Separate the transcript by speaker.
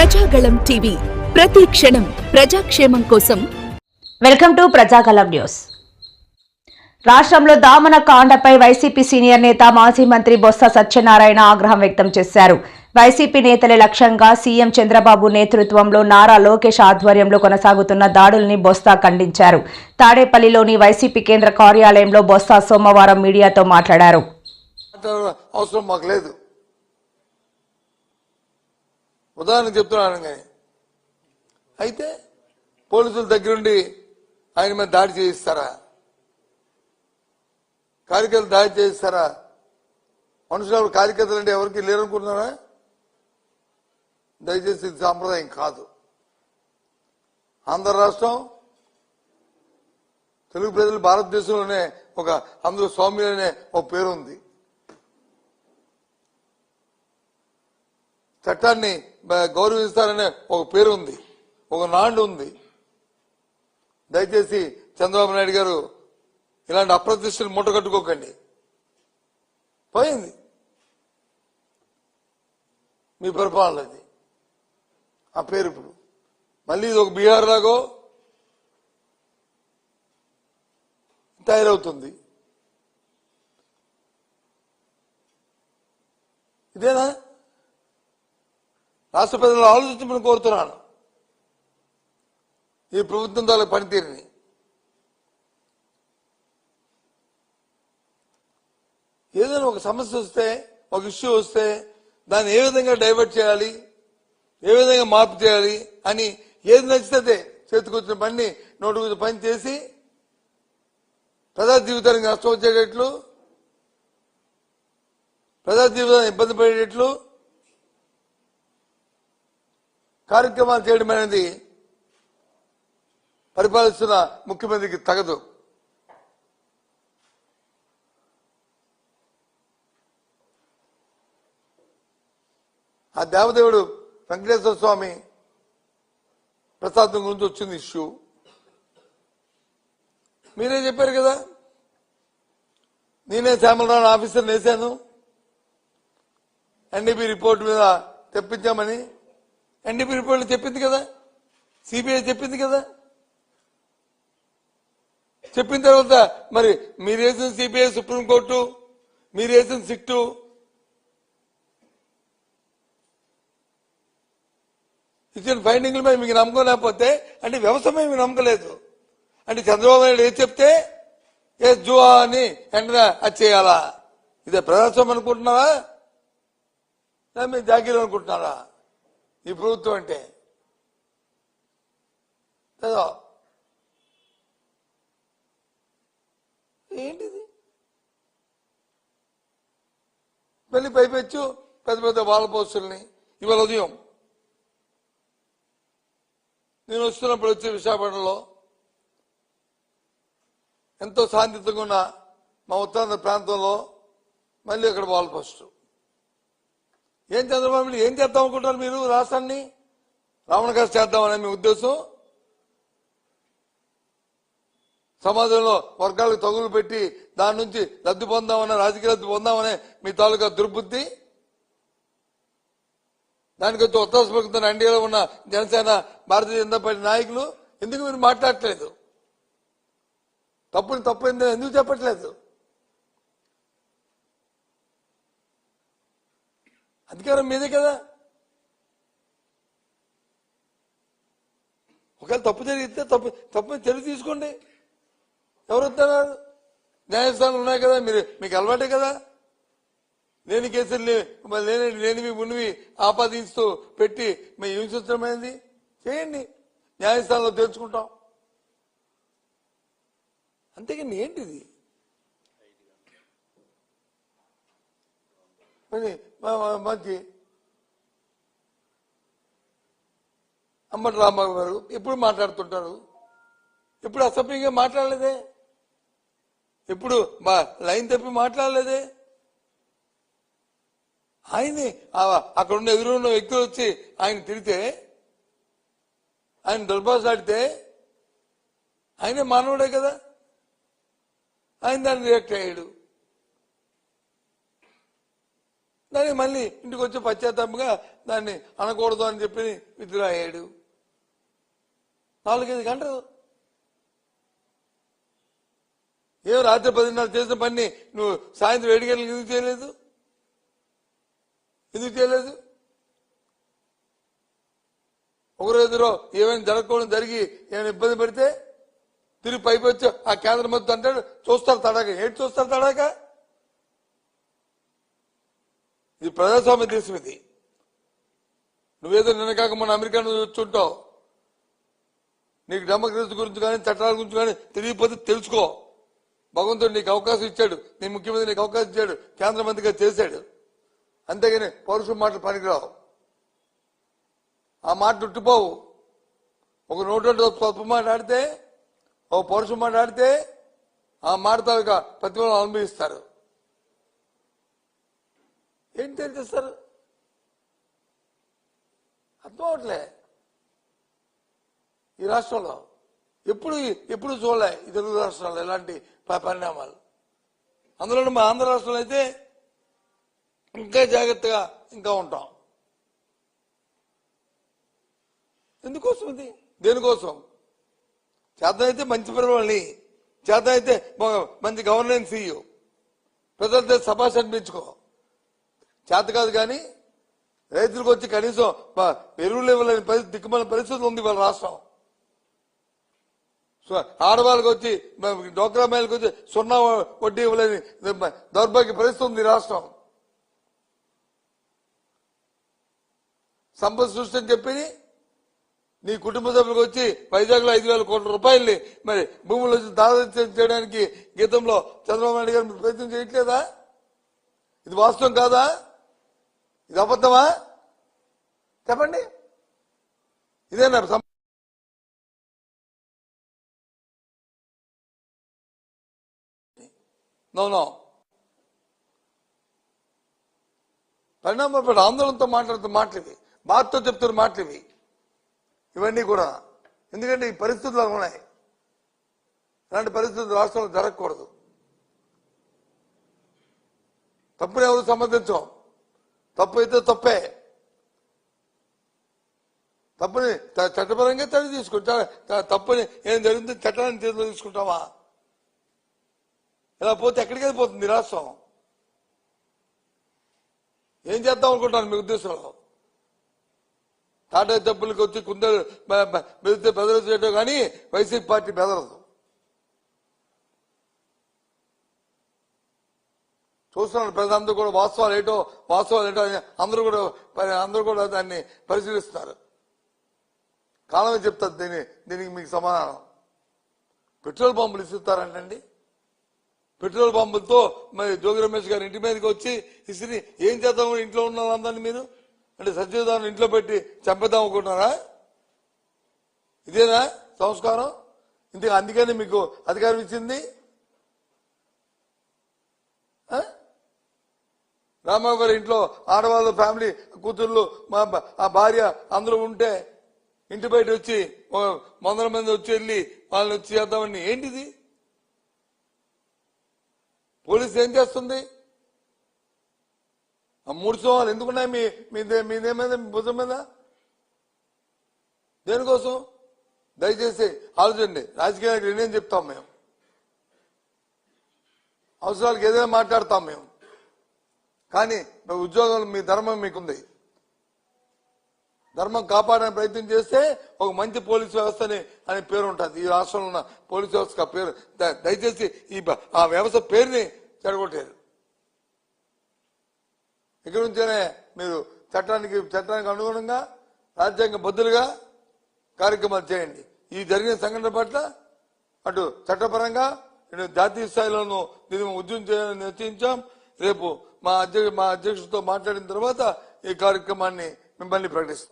Speaker 1: Prajagalam TV. ప్రతి క్షణం ప్రజాక్షేమం కోసం.
Speaker 2: Welcome to Prajagalam news. రాష్ట్రంలో దామన కాండపై వైసీపీ సీనియర్ నేత మాజీ మంత్రి బొత్స సత్యనారాయణ ఆగ్రహం వ్యక్తం చేశారు. వైసీపీ నేతల లక్ష్యంగా సీఎం చంద్రబాబు నేతృత్వంలో నారా లోకేష్ ఆధ్వర్యంలో కొనసాగుతున్న దాడుల్ని బొత్స ఖండించారు. తాడేపల్లిలోని వైసీపీ కేంద్ర కార్యాలయంలో బొత్స సోమవారం మీడియాతో మాట్లాడారు.
Speaker 3: అవసరం మాకు లేదు. ఉదాహరణ చెప్తున్నాను కానీ. అయితే పోలీసుల దగ్గరుండి ఆయన మీద దాడి చేయిస్తారా? కార్యకర్తలు దాడి చేయిస్తారా? మనుషులు కార్యకర్తలు అంటే ఎవరికి లేరనుకుంటున్నారా? దయచేసి ఇది సాంప్రదాయం కాదు. ఆంధ్ర రాష్ట్రం తెలుగు ప్రజలు భారతదేశంలోనే ఒక అందరూ స్వామి అనే ఒక పేరు ఉంది చట్టాన్ని బ- గౌరవిస్తారనే ఒక పేరు ఉంది ఒక నాండు ఉంది దయచేసి చంద్రబాబు నాయుడు గారు ఇలాంటి అప్రతిష్టలు మూటగట్టుకోకండి పోయింది. మీ పరిపాలనది ఆ పేరు ఇప్పుడు. మళ్ళీ ఇది ఒక బీహార్ లాగో తయారవుతుంది. ఇదేనా? రాష్ట్ర ప్రజలు ఆలోచించమని కోరుతున్నాను. ఈ ప్రభుత్వం తాలూ పనితీరుని. ఏదైనా ఒక సమస్య వస్తే ఒక ఇష్యూ వస్తే దాన్ని ఏ విధంగా డైవర్ట్ చేయాలి ఏ విధంగా మార్పు చేయాలి అని ఏది నచ్చితే చేతికొచ్చిన పని నోటి పని చేసి ప్రజా జీవితానికి నష్టం వచ్చేటట్లు ప్రజా జీవితాన్ని ఇబ్బంది పడేటట్లు కార్యక్రమాలు చేయడం అనేది పరిపాలిస్తున్న ముఖ్యమంత్రికి తగదు. ఆ దేవదేవుడు వెంకటేశ్వర స్వామి ప్రసాదం గురించి వచ్చింది ఇష్యూ. మీరే చెప్పారు కదా? నేనే శ్యామలరావు ఆఫీసర్ వేశాను ఎన్డీపీ రిపోర్ట్ మీద తెప్పించామని ఎన్డీపీ రిపోర్ట్ చెప్పింది కదా? సిబిఐ చెప్పింది కదా? చెప్పిన తర్వాత మరి మీరు వేసిన సిబిఐ సుప్రీంకోర్టు మీరు వేసిన సిట్టు. ఇచ్చిన ఫైండింగ్ల మీద మీకు నమ్మకం లేకపోతే అంటే వ్యవస్థ మీద మీకు అంటే చంద్రబాబు నాయుడు ఏది చెప్తే ఏ జువా అని వెంటనే అది చేయాలా? ఇదే ప్రజాస్వామ్యం అనుకుంటున్నారా లేదా మీరు జాగీర్ అనుకుంటున్నారా? ఈ ప్రభుత్వం అంటే? కదా ఏంటిది? మళ్ళీ పైపెచ్చు పెద్ద పెద్ద వాళ్ళ ఇవాళ ఉదయం నేను వస్తున్నప్పుడు వచ్చే విశాఖపట్నంలో ఎంతో శాంతితంగా ఉన్న మా ఉత్తరాంధ్ర ప్రాంతంలో మళ్ళీ అక్కడ వాల్ పోస్టు. ఏం చంద్రబాబు నాయుడు ఏం చేద్దాం అనుకుంటారు మీరు రాష్ట్రాన్ని? రావణ గారు చేద్దామనే మీ ఉద్దేశం? సమాజంలో వర్గాలకు తగులు పెట్టి దాని నుంచి లబ్ధి పొందామనే రాజకీయ లబ్ధి పొందామనే మీ తాలూకా దుర్బుద్ధి? దానికి వచ్చి ఉత్తర ఎన్డీఏలో ఉన్న జనసేన భారతీయ జనతా పార్టీ నాయకులు ఎందుకు మీరు మాట్లాడట్లేదు? తప్పుని తప్పు ఎందుకు చెప్పట్లేదు? అధికారం మీదే కదా. ఒకవేళ తప్పు జరిగితే తప్పు తప్పు చర్య తీసుకోండి. ఎవరు వస్తున్నారు న్యాయస్థానాలు ఉన్నాయి కదా మీరు మీకు అలవాటే కదా. లేని కేసులు మరి లేని లేనివి ఉన్నవి ఆపాదిస్తూ పెట్టి మేము హింసించడమైంది చేయండి. న్యాయస్థానంలో తెచ్చుకుంటాం అంతేకాని ఏంటిది మరి మ- మ- మంచి అమ్మటి రామారావు గారు ఎప్పుడు మాట్లాడుతుంటారు? ఎప్పుడు అసభ్యంగా మాట్లాడలేదే? ఎప్పుడు మా- లైన్ తప్పి మాట్లాడలేదే? ఆయన్ని అక్కడ ఉన్న ఎదురున్న వ్యక్తులు వచ్చి ఆయన తిడితే ఆయన దుర్భాషాడితే ఆయనే మానవుడే కదా? ఆయన దాన్ని రియాక్ట్ అయ్యాడు. దాన్ని మళ్ళీ ఇంటికి వచ్చి పశ్చాత్తాపంగా దాన్ని అనకూడదు అని చెప్పి విత్డ్రా అయ్యాడు. నాలుగైదు గంటలు. ఏం రాత్రి పదిన్నర చేసిన పని నువ్వు సాయంత్రం ఏడు గంటలకు ఎందుకు చేయలేదు? ఎందుకు చేయలేదు? ఒకరోజులో ఏమైనా జరగకూడదు జరిగి ఏమైనా ఇబ్బంది పెడితే తిరిగి పైకి వచ్చి ఆ కేంద్రం మొత్తం అంటాడు చూస్తారు తడాక. ఏంటి చూస్తారు తడాక? ఇది ప్రజాస్వామ్య దేశం ఇది. నువ్వేదో నిన్న కాక మన అమెరికా నుంచి వచ్చుంటావు నీకు డెమోక్రసీ గురించి కానీ చట్టాల గురించి కానీ తెలియకపోతే తెలుసుకో. భగవంతుడు నీకు అవకాశం ఇచ్చాడు. నీ ముఖ్యమంత్రి నీకు అవకాశం ఇచ్చాడు. కేంద్ర మంత్రిగా చేశాడు. అంతేగాని పౌరుషం మాటలు పనికిరావు. ఆ మాట చుట్టుపోవు ఒక నోటు తప్పు మాట్లాడితే ఒక పౌరుషం మాట్లాడితే ఆ మాటతో ఇక ప్రతిఫలం అనుభవిస్తారు. ఏం తెలియజేస్తారు? అర్థం అవట్లే. ఈ రాష్ట్రంలో ఎప్పుడు ఎప్పుడు చూడలే ఈ తెలుగు రాష్ట్రాల్లో ఇలాంటి ప- పరిణామాలు. అందులో మా ఆంధ్ర రాష్ట్రంలో అయితే ఇంకా జాగ్రత్తగా ఇంకా ఉంటాం. ఎందుకోసం ఇది? దేనికోసం? చేతనైతే అయితే మంచి పరిపాలన చేత అయితే మంచి గవర్నెన్స్ ఇయ్యు. ప్రజలతో సభాష్ అనిపించుకో చేత కాదు కానీ రైతులకు వచ్చి కనీసం ఎరువులు ఇవ్వలేని పరిస్థితి దిక్కుమాల పరిస్థితి ఉంది వాళ్ళ రాష్ట్రం. ఆడవాళ్ళకి వచ్చి మ- డోక్రా మహిళలకు వచ్చి సున్నా వడ్డీ ఇవ్వలేని దౌర్భాగ్య పరిస్థితి ఉంది రాష్ట్రం. సంపద సృష్టి అని చెప్పి నీ కుటుంబ సభ్యులకు వచ్చి వైజాగ్లో ఐదు వేల కోట్ల రూపాయల్ని మరి భూములు వచ్చి దాదాపు చేయడానికి గీతంలో చంద్రబాబు నాయుడు గారు ప్రయత్నం చేయట్లేదా? ఇది వాస్తవం కాదా? ఇది అబద్ధమా? చెప్పండి. ఇదేనా నో పరిణామపడి ఆందోళనతో మాట్లాడుతున్న మాటలు ఇవి బాధతో చెప్తున్న మాటలు ఇవి ఇవన్నీ కూడా. ఎందుకంటే ఈ పరిస్థితులు ఉన్నాయి. ఇలాంటి పరిస్థితులు రాష్ట్రంలో జరగకూడదు. తప్పుని ఎవరు సమర్థించం తప్పు అయితే తప్పే. తప్పుని చట్టపరంగా తల్లి తీసుకుంటా తప్పని ఏం జరిగింది చట్టాన్ని చేతిలో తీసుకుంటావా? ఇలా పోతే ఎక్కడికి వెళ్ళిపోతుంది రాష్ట్రం ఏం చేద్దాం అనుకుంటాను మీ ఉద్దేశంలో? టాటా తప్పులకు వచ్చి కుందరు బ- బెదిరితే బెదరదు కానీ వైసీపీ పార్టీ బెదరదు. చూస్తున్నారు ప్రజలందరూ కూడా వాస్తవాలు ఏటో వాస్తవాలు ఏంటో అని అందరూ కూడా అందరూ కూడా దాన్ని పరిశీలిస్తున్నారు. కాలమే చెప్తారు దీని దీనికి మీకు సమాధానం. పెట్రోల్ పంపులు ఇస్తారంటండి పెట్రోల్ పంపులతో మరి జోగి రమేష్ గారి ఇంటి మీదకి వచ్చి ఇసిరి ఏం చేద్దాం ఇంట్లో ఉన్న అందరినీ మీరు? అంటే సత్యదాన్ని ఇంట్లో పెట్టి చంపేద్దాం అనుకుంటున్నారా? ఇదేనా సంస్కారం? ఇంతగా అందుకని మీకు అధికారం ఇచ్చింది ఆ? రామారావు గారి ఇంట్లో ఆడవాళ్ళ ఫ్యామిలీ కూతుర్లు మా ఆ భార్య అందరూ ఉంటే ఇంటి బయట వచ్చి మందల వందల మంది వచ్చి వెళ్ళి వాళ్ళని వచ్చి చేద్దామని ఏంటిది? పోలీసు ఏం చేస్తుంది? ఆ మూడు సోమాలు ఎందుకున్నాయి మీ మీదే మీదేమైంది మీ భుజం మీద? దేనికోసం? దయచేసి ఆలోచండి. రాజకీయాలకు నేనేం చెప్తాం మేము? అవసరాలకు ఏదైనా మాట్లాడతాం మేము. కానీ మీ ఉద్యోగం మీ ధర్మం మీకుంది. ధర్మం కాపాడడానికి ప్రయత్నం చేస్తే ఒక మంచి పోలీస్ వ్యవస్థని అనే పేరు ఉంటుంది. ఈ రాష్ట్రంలో ఉన్న పోలీస్ వ్యవస్థ పేరు ద- దయచేసి ఈ ఆ వ్యవస్థ పేరుని చెడగొట్టేది. ఇక్కడి నుంచేనే మీరు చట్టానికి చట్టానికి అనుగుణంగా రాజ్యాంగ బద్దులుగా కార్యక్రమాలు చేయండి. ఈ జరిగిన సంఘటన పట్ల అటు చట్టపరంగా జాతీయ స్థాయిలోనూ దీన్ని ఉద్యమం చేయాలని నిశ్చయించాం. రేపు మా అధ్యక్ష మా అధ్యక్షుడితో మాట్లాడిన తర్వాత ఈ కార్యక్రమాన్ని మిమ్మల్ని ప్రకటిస్తాం.